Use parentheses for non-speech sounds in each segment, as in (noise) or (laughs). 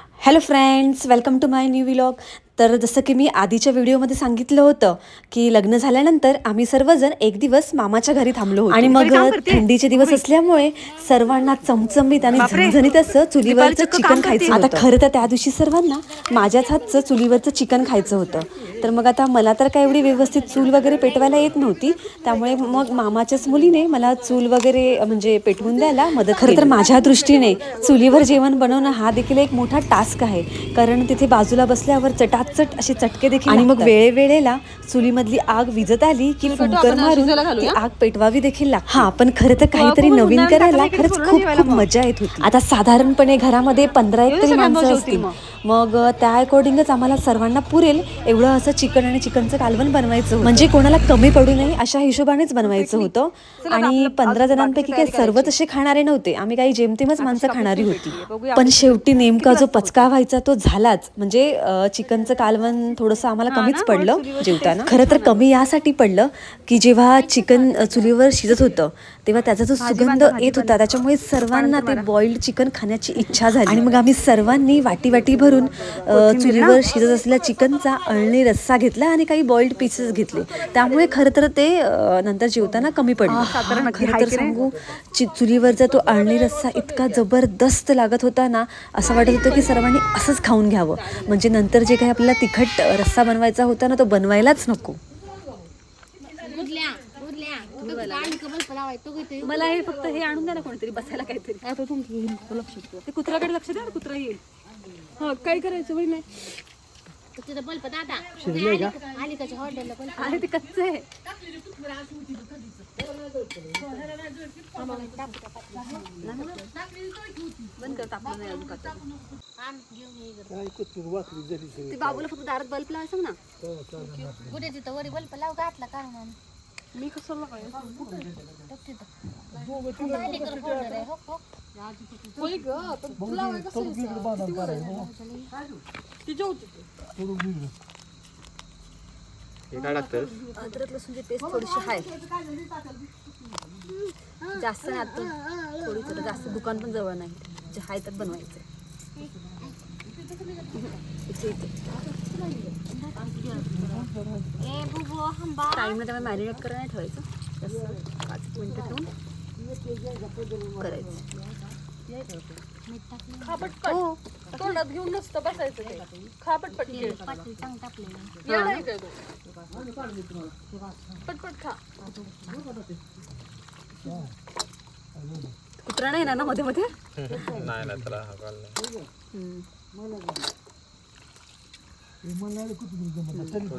Hello friends welcome to my new vlog तर जसं की मी आधीच्या व्हिडिओमध्ये सांगितलं होतं की लग्न झाल्यानंतर आम्ही सर्वजण एक दिवस मामाच्या घरी थांबलो होतो. आणि मग थंडीचे दिवस असल्यामुळे सर्वांना चमचमीत आणि झणझणीत असं चुलीवरचं चिकन खायचं आता खरं तर त्या दिवशी सर्वांना माझ्याच हातचं चुलीवरचं चिकन खायचं होतं. तर मग आता मला तर काय एवढी व्यवस्थित चूल वगैरे पेटवायला येत नव्हती. त्यामुळे मग मामाच्याच मुलीने मला चूल वगैरे म्हणजे पेटवून द्यायला मदत खरं तर माझ्या दृष्टीने चुलीवर जेवण बनवणं हा देखील एक मोठा टास्क आहे. कारण तिथे बाजूला बसल्यावर चटाचट असे चटके देखील आणि मग वेळेवेळेला चुलीमधली आग विजत आली की फुंकर मारून ती आग पेटवावी देखील लागते. हा पण खरं तर काहीतरी नवीन करायला खरंच खूप खूप मजा येत होती. आता साधारणपणे घरामध्ये पंधरा एक तरी माणसं असतील. मग. त्या अकॉर्डिंगच आम्हाला सर्वांना पुरेल. एवढं असं चिकन आणि चिकनचं कालवण बनवायचं. म्हणजे कोणाला कमी पडू नये अशा हिशोबानेच बनवायचं होतं. आणि पंधरा जणांपैकी काही सर्वच असे खाणारे नव्हते. आम्ही काही जेमतेमच माणसं खाणारी होती. पण शेवटी नेमका जो पचका व्हायचा तो झालाच. म्हणजे चिकनचं कालवण थोडंसं आम्हाला कमीच पडलं जेवताना. खरं तर कमी यासाठी पडलं की जेव्हा चिकन चुलीवर शिजत होतं तेव्हा त्याचा जो सुगंध येत होता त्याच्यामुळे सर्वांना ते बॉइल्ड चिकन खाण्याची इच्छा झाली. आणि मग आम्ही सर्वांनी वाटी वाटी भरून चुलीवर शिजत असलेल्या चिकनचा अळणी रस्सा घेतला आणि काही बॉइल्ड पीसेस घेतले. त्यामुळे खरं तर ते नंतर जेवताना कमी पडलं. खरं तर सांगू चि- चुलीवरचा तो अळणी रस्सा इतका जबरदस्त लागत होता ना असं वाटत होतं की सर्वांनी असंच खाऊन घ्यावं. म्हणजे नंतर जे काही आपल्याला तिखट रस्सा बनवायचा होता ना तो बनवायलाच नको. मला हे फक्त हे आणून द्या ना कोणीतरी बसायला काहीतरी. आता तुमची लक्ष ठेवा. ते कुत्र्याकडे लक्ष द्या ना, कुत्रा येईल. हा काय करायचं वय नाही आहे ते कच्चं. आहे ते बाबूला फक्त दारात बल्ब लावायचं सांग ना. कुठे तिथं वरी बल्ब लाव घातला का म्हणून मी कसं लावाय बघ तिथं अलीकडं folder आहे, हो, काय टाकतं अद्रक लसूणची टेस्ट थोडीशी आहे जास्त नाही आता थोडी थोडं जास्त दुकान पण जवळ नाही. जे आहे त्यात बनवायचं इथे इथे. ए बुबू हंबा. टाईमला त्यामुळे मॅरिनेट करायला नाही ठेवायचं. जास्त पाच मिनटं ठेवून करायचं. हो. तोंडात घेऊन नसतं बसायचं ते. येडा आहे काय तू? पटपट खा कुत्रा नाही ना मध्ये मध्ये? नाही ना त्याला हवाल नाही.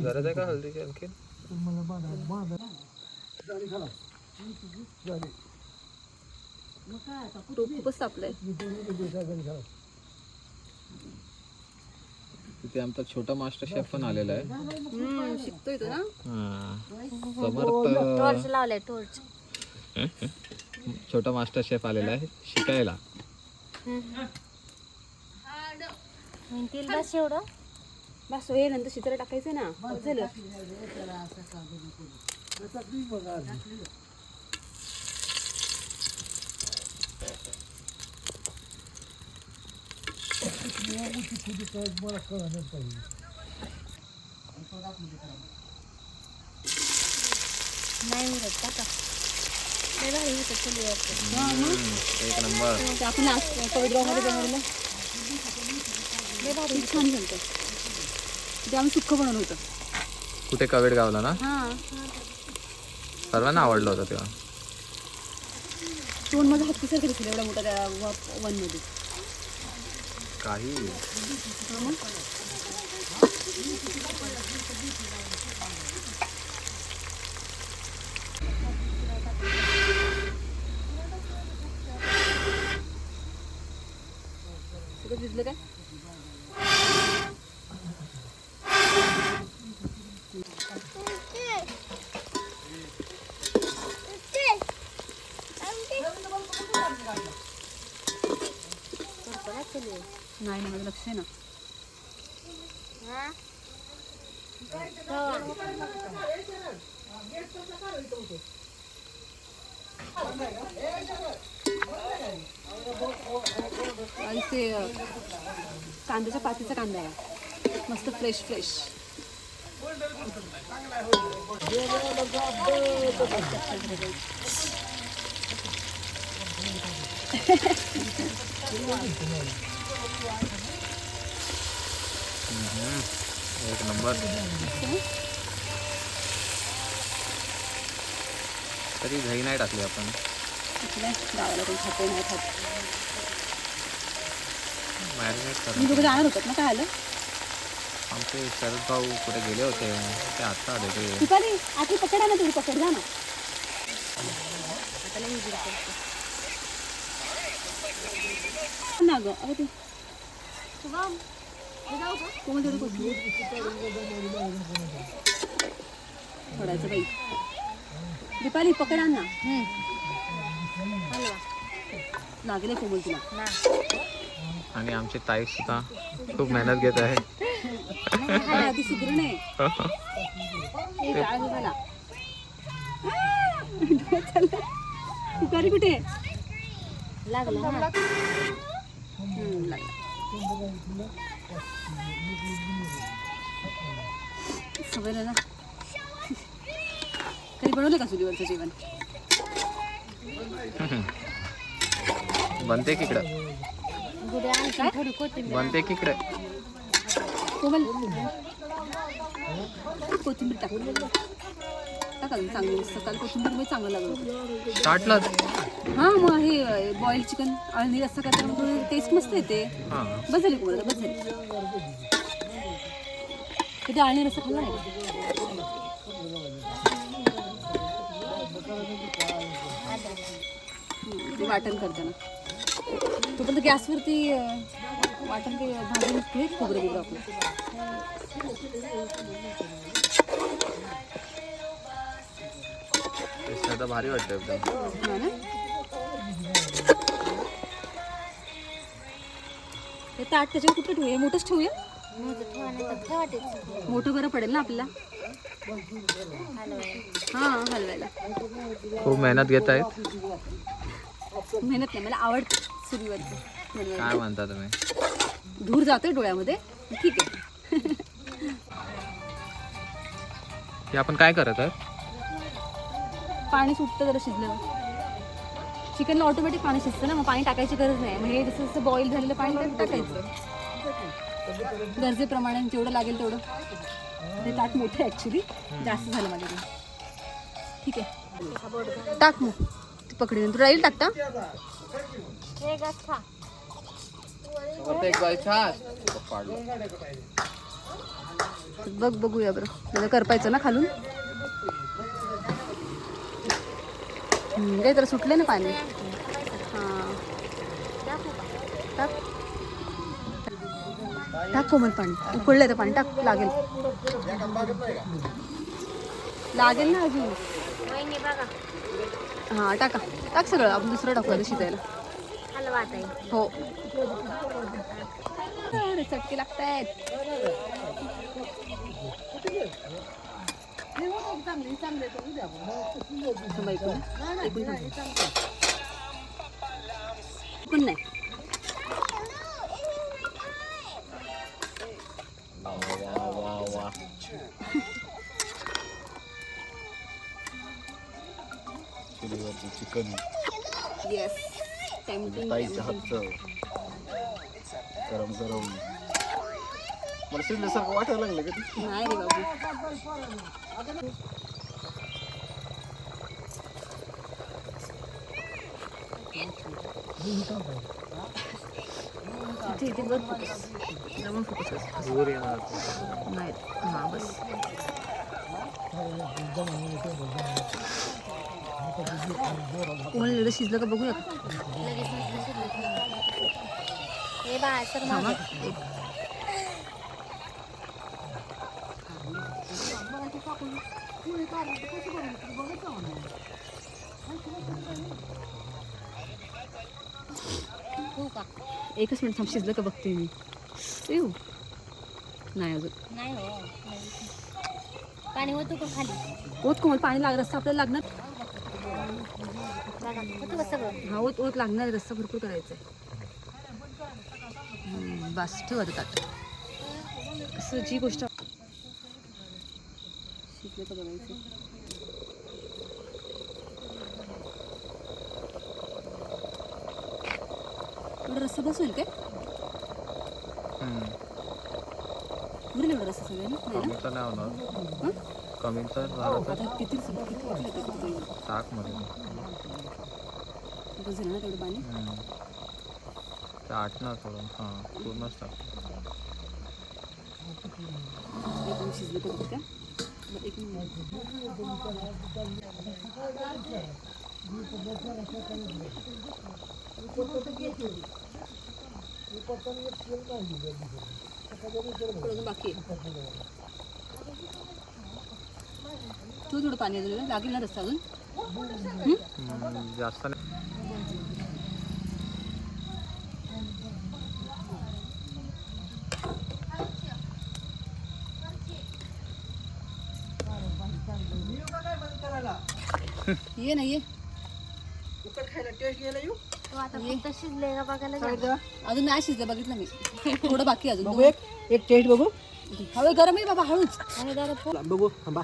गरज आहे का हल्दीची आणखी तो खूपच तापलंय. तिथे आमचा छोटा मास्टर शेफ पण आलेला आहे. हम्म, शिकतोय तो ना. हा. समर्थ टॉर्च लावलाय टॉर्च छोटा मास्टर शेफ आलेला आहे शिकायला. म्हणतील बस एवढं. बस हे नंतर शितरा टाकायचं ना. झालं. नाही उरत टाका लय भारी होतं चुलीवरचं. एक नंबर. आपण पवित्रामध्ये बनवलेलं. लय भारी छान झालं ते. आम्ही सुक्क बनवलं होतं. कुठे कवेड गावला ना? हा. सर्वांना आवडलं होतं तेव्हा. तोंड माझा हात कसा दिसला एवढा मोठा त्या वनमध्ये काही. सगळं भिजलं काय? कांद्याच्या पातीचा कांदा आहे. मस्त फ्रेश फ्रेश एक नंबर तरी दही नाही टाकली आपण. गावाला कोण खाते नाही खात. दोघं जाणार होतात ना काय आलं? आमचे शरद भाऊ कुठे गेले होते ते आत्ता आले ते. आधी पकडा ना तुम्ही पकड जा ना. ना गं अगं ते. बाई. दीपाली पकड ना. लागले कोमल तुला. आणि आमची ताई सुद्धा खूप मेहनत घेत आहे कुठे? लागलं कधी बनवलं का चुलीवरचं जेवण बनते किकडं गुड्या आणखी थोडी कोथिंबीर बनते किकडे कोमल. कोथिंबीर टाक. टाक अजून चांगली. सकाळ कोथिंबीर चांगलं लागलं चाटलं हां मग हे बॉईल चिकन अळणी रस्सा करताना टेस्ट मस्त येते. हां. बस झाली कोमल बस झाली. कधी रस्सा खाल्ला नाही? वाटण करताना. तोपर्यंत गॅसवरती वाटण ते भाजून घे खोबरं आपलं टेस्ट आता भारी वाटतं एकदम. हा ताट त्याच्यावर कुठं ठेवूया? मोठंच ठेवूया? मोठं बरं पडेल ना आपल्याला? हां हलवायला. खूप मेहनत घेत आहेत मेहनत नाही मला आवडते. काय म्हणता तुम्ही? धूर जातोय डोळ्यामध्ये. ठीक आहे. हे आपण काय करत पाणी सुटतं जरा शिजलं. चिकनला ऑटोमॅटिक पाणी शिजतं ना मग पाणी टाकायची गरज नाही. हे जसं जसं बॉईल झालेलं पाणी त्यात टाकायचं. गरजेप्रमाणे जेवढं लागेल तेवढं. ते ताट मोठं ॲक्च्युली जास्त झालं माझ्याकडे ठीक आहे. टाक मग. ती पकडीन तू राहील टाकता? खा बघ बघूया बरं. त्याला करपायचं ना खालून? हम्म, काय तर सुटले ना पाणी. हां. टाक. टाक कोमल पाणी. उकळलंय तर पाणी टाक लागेल. लागेल ना अजून? हां टाका. टाक सगळं. आपण दुसरं टाकूया शिजायला. हलवा ताई हो अरे चटके लागतायत थांबा एक मिनिट. एक मिनिट थांबा. पण नाही चिकन येस टेम्पटिंग ताईच्या हातचं. गरम गरम. मला शिजल्यासारखं वाटायला लागलं का? नाही रे बाबू. इथे इथे बघ. जवळ नाही हां बस. कोण एवढं शिजलं का बघूया. हे बा सर एकच मिनिट थांब शिजलं का बघते मी. येऊ नाही अजून. नाही हो. पाणी होतं का खाली? ओत कोमल पाणी लागलं रस्ता आपल्याला लागणार. हा ओत ओत लागणार रस्ता भरपूर करायचा आहे. बस ठेव आता ताट. असं जी गोष्ट शिकले का बघायचं एवढा रस्सा बस होईल काय. पुरेल एवढा रस्सा सगळ्यांना? नाही कमी तर झालं आता किती किती किती? तर टाक झालं ना तेवढं पाणी? आटणार थोडं हां पूर्णच टाक एकदम शिजलं का बघ का? बरं, एक मिनिट. थोडं बाकी आहे. तू थोडं पाणी अजून लागेल ना रस्ता अजून. जास्त नाही. ये ना ये? अजून नाही शिजलं बघितलं मी. थोडं बाकी बघू एक एक टेस्ट बघू. अजून हवे गरम आहे बाबा हळूच. बघू थांबा.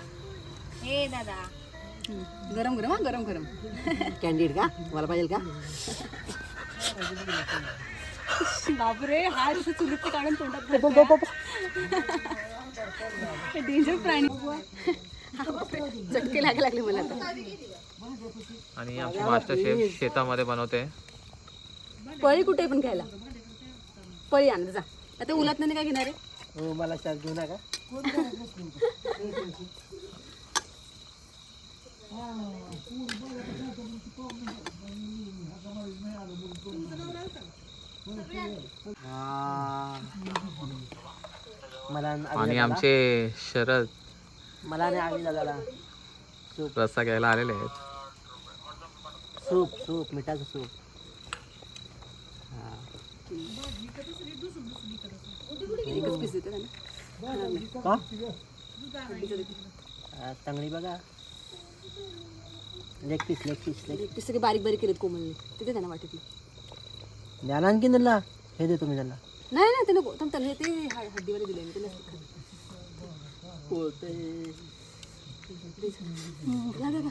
हे दादा. गरम गरम हा गरम गरम. कॅन्डिड का? मला पाहिजे का? बापरे हा असं चुलीत काढून तोंडात डेंजर प्राणी. चटके लागा लागले मला आता. आणि आमची मास्टर शेफ शेतामध्ये बनवते. पळी कुठे पण खायला पळी आण जा. आता उलात नाही काय घेणार आहे? हो मला चार घेऊ नका. (laughs) मला आणि आमचे शरद मला नाही आवी दादाला. सूप. रस्सा घ्यायला आलेले आहेत. सूप सूप मिठाचं सूप. एकच पीस देते का? चांगली बघा. Leg piece leg piece leg ते सगळे बारीक बारीक केलेत कोमलने तिथे त्यांना वाटत द्या आणखी त्यांना? हे देतो मी त्यांना. नाही नाही ते नको थांब त्याला ते हा- हड्डीवाले दिले मी त्याला घ्या, घ्या, घ्या.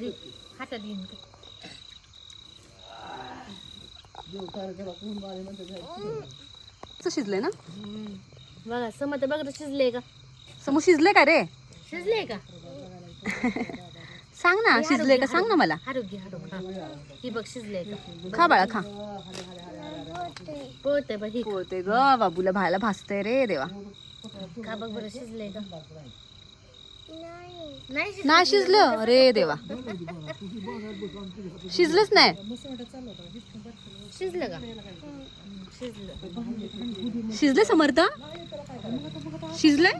घे, हातात घेऊन शिजलंय ना? बघा समज बघ रे शिजले का? समोर शिजले का रे? शिजले का? सांग ना शिजले का? सांग ना मला. आरोग्य. ही. बघ शिजले का? खा बाळा खा. पोहते बघ ही होते ग बाबूला भायला भासते रे देवा. का बघ बरं शिजले का? नाही शिजलं. नाही शिजलं? अरे देवा. शिजलंच नाही? शिजलं का? शिजलं. शिजले समर्थ? शिजलंय?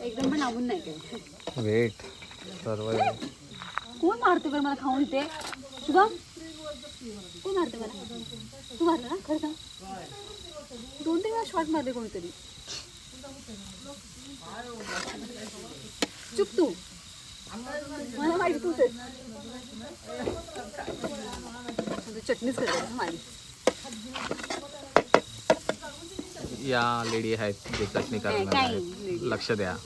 एकदम पण आवून नाही वेट सर्व कोण मारते बरं मला खाऊन ते शुभम कोण मारते मला तू मारलं ना? खरं सांग. दोन तीन वेळा शॉट मारले कोणीतरी. चुप तू. मला माहिती तूच चटणीच करते माझी या लेडी आहेत जे चटणी करणार आहेत. लक्ष द्या. (laughs)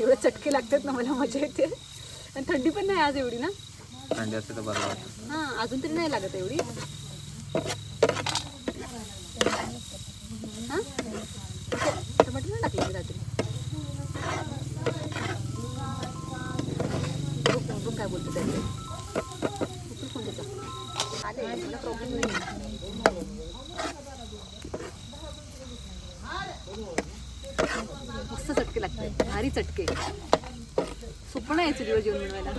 एवढे चटके लागतात ना मला मजा येते. आणि थंडी पण नाही आज एवढी ना? थंडी असते तर बरं वाटत. हां अजून तरी नाही लागत एवढी. टमाटर नाही टाकले रात्री. काय बोलतो त्याचे. देतो? मस्त चटके लागते भारी चटके. स्वप्न आहे दिवस जेवण मिळवायला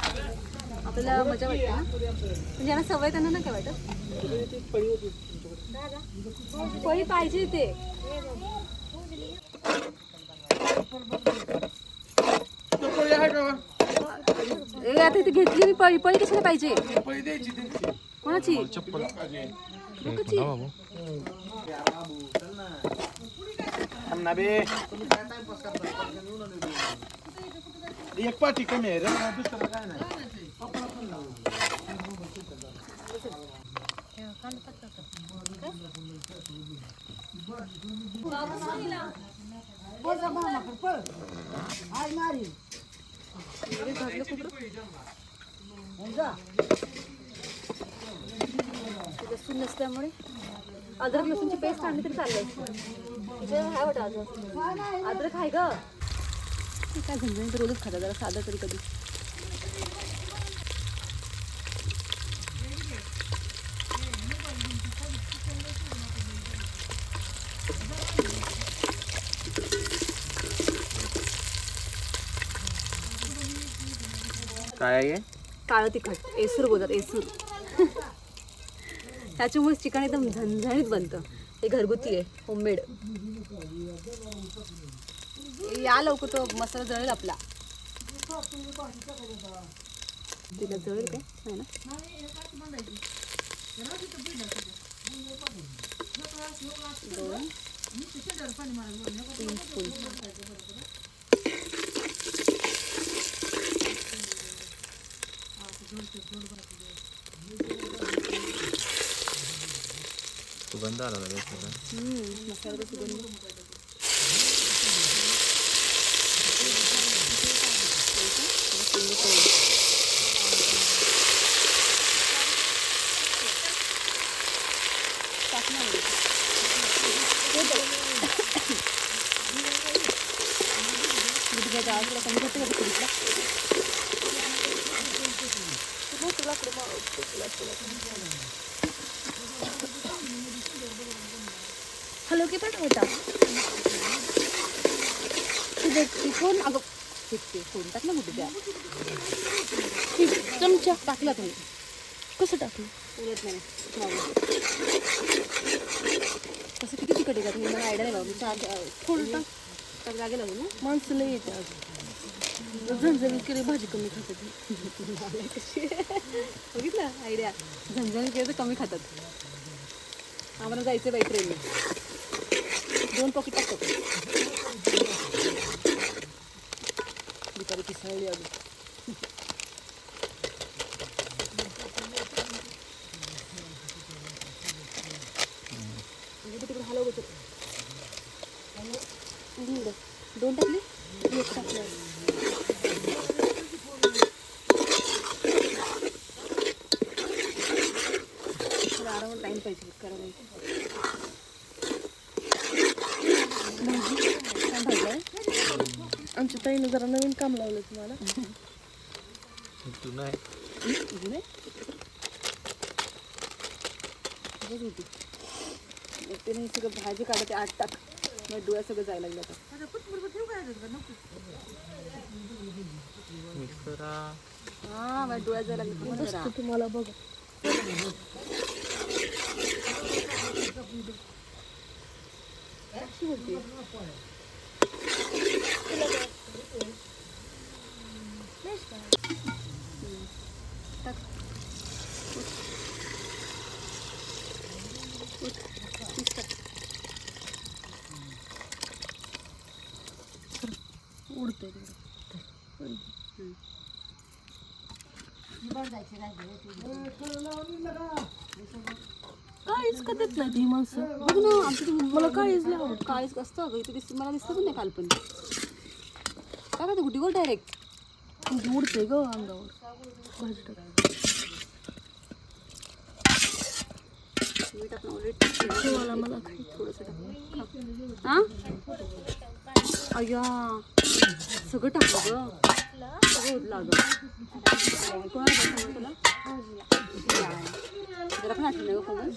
आपल्याला मजा वाटते म्हणजे ज्यांना सवय त्यांना ना काय वाटत? पळी पाहिजे ते. आता घेतली मी पळी. पळी कशाला पाहिजे? कोणाची? बे एक पाठी कमी आहे रे. दुसरं काय नाही लसूण नसल्यामुळे अद्रक लसूणची पेस्ट आणली तरी चाललं वाटत अजून. अद्रक आहे ग. काय झणझणीत रोजच खातात जरा साधं तरी कधी. काय आहे? काळं तिखट एसूर बोलतात एसूर. (laughs) त्याच्यामुळे चिकन एकदम झणझणीत बनतं. हे घरगुती आहे होममेड या लवकर तो मसाला जळेल आपला. तिला जळेल काय? नाही ना? दोन. तीन सुगंध आला लगेच थोडा. हम्म, मसाल्याचा सुगंध हॅलो की पण होता कोण अगं ते फोन टाक ना कुठे त्या चमचा टाकला तुम्ही कसं टाकलं उलट नाही मागून. कसं किती तिकट आहे का तुम्ही मला आयडिया नाही लावली चार थोडं लागेल येते अजून. झणझणीत केली भाजी कमी खातात. बघितलं? आयडिया झणझणीत केली तर कमी खातात. आम्हाला जायचं बाई ट्रेनने दोन पॉकेट टाकतो दुपारी पिसाळली अजून म्हणजे तिकडे हलव बसत दोन टाकले एक टाकलं थोडा आरामात टाईम पाहिजे करायला छान भाजलंय आमच्या ताईनं जरा नवीन काम लावलं तुम्हाला. तू नाही? बघ होती हे सगळं भाजी काढते आठ टाक. मग डोळ्या सगळं जायला लागलं आता. मिक्सरा. हा माझ्या डोळ्यात जायला लागलं. तुम्हाला बघ. अशी बोलते उडते काहीच करत नाही ती माणसं. बघ ना आमच्या मला काळीच नाही आवडत. काळीच असतं अगं इथे दिसत मला दिसतं नाही काल पण. काय करते गुटीवर डायरेक्ट उडते ग अंगावर. भाजी टाक. मला मला थोडंसं अय्या सगळं टाकलं गं. सगळं होत लागलं कोणाला तुला जरा पण आठवण कोमल.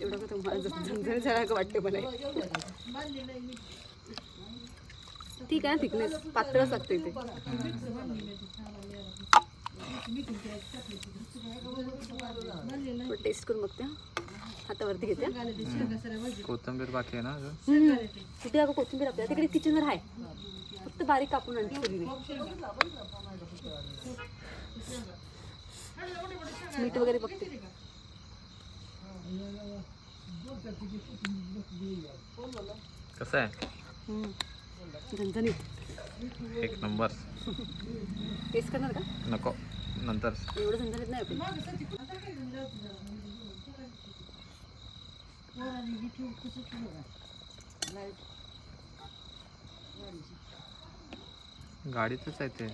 एवढं का तुम्हाला झणझणीत वाटते मला ठीक आहे थिकनेस पातळच लागते इथे टेस्ट करून बघते. हातावरती घेते हा. कोथिंबीर बाकी आहे ना तिथे अगं कोथिंबीर आपल्या तिकडे किचनवर आहे फक्त बारीक कापून सगळी मीठ वगैरे बघते कसं आहे. झणझणीत एक नंबर. टेस्ट करणार का? नको. नंतर. एवढं झणझणीत नाही आपण गाडीतच आहे ते.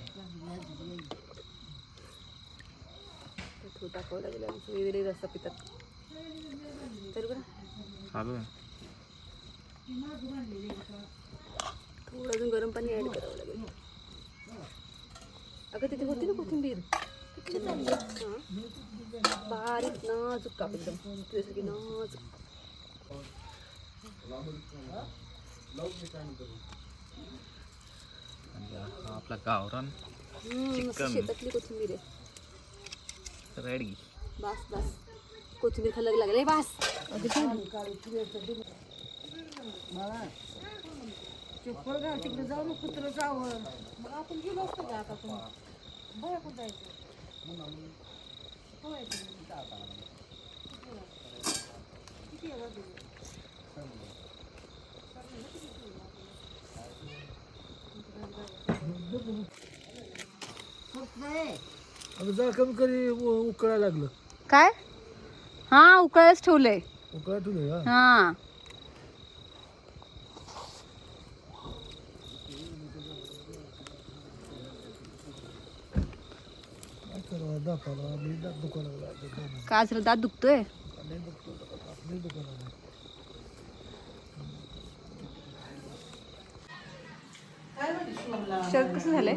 थोडं टाकावं लागेल आमचं. वेगळे रस्ता पितात. तर बरं चालू आहे. थोडं अजून गरम पाणी ॲड करावं लागेल. अगं तिथे होती ना कोथिंबीर. बारीक नाजूक काप एकदम. तुझ्यासारखी नाजूक. आपला गावरान. शेतातली कोथिंबीर आहे. रेडी बास बास. कोथिंबीर खाल्लं लागले. बास. घाल तिकडे जाऊ ना कुत्र जावं. मग आपण गेलो असतो का आता तुम्ही? बरं कुठं जायचं अगं कमी करी उकळायला लागलं. काय? हा उकळच ठेवलंय. उकळा ठेवलं हा. हा दात दुकानाला लागलो का दात दुखतोय? मी दुकानाला शर्ट कसं झालंय?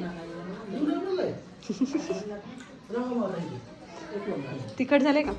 तिखट झालंय का?